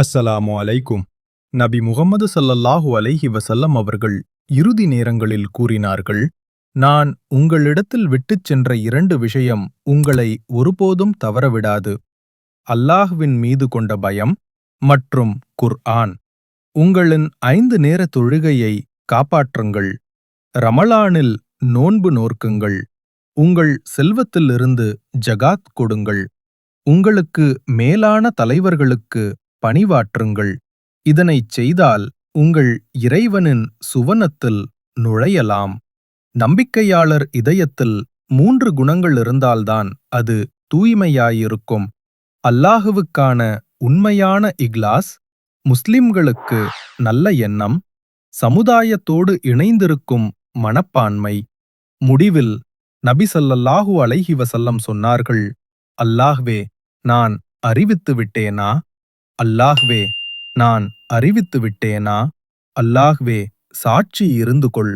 அஸ்ஸலாமு அலைக்கும். நபி முகமது சல்லல்லாஹு அலைஹி வசல்லம் அவர்கள் இறுதி நேரங்களில் கூறினார்கள் நான் உங்களிடத்தில் விட்டுச் சென்ற இரண்டு விஷயம் உங்களை ஒருபோதும் தவறவிடாது. அல்லாஹ்வின் மீது கொண்ட பயம் மற்றும் குர்ஆன். உங்களின் ஐந்து நேர தொழுகையை காப்பாற்றுங்கள். ரமலானில் நோன்பு நோர்க்குங்கள் உங்கள் செல்வத்திலிருந்து ஜகாத் கொடுங்கள். உங்களுக்கு மேலான தலைவர்களுக்கு பணிவாற்றுங்கள். இதனைச் செய்தால் உங்கள் இறைவனின் சுவனத்தில் நுழையலாம். நம்பிக்கையாளர் இதயத்தில் மூன்று குணங்கள் இருந்தால்தான் அது தூய்மையாயிருக்கும். அல்லாஹுவுக்கான உண்மையான இக்லாஸ் முஸ்லிம்களுக்கு நல்ல எண்ணம் சமுதாயத்தோடு இணைந்திருக்கும் மனப்பான்மை. முடிவில் நபிசல்லல்லாஹு அலைஹி வசல்லம் சொன்னார்கள் அல்லாஹ்வே நான் அறிவித்து விட்டேனா அல்லாஹ்வே நான் அறிவித்து விட்டேனா அல்லாஹ்வே சாட்சி இருந்து கொள்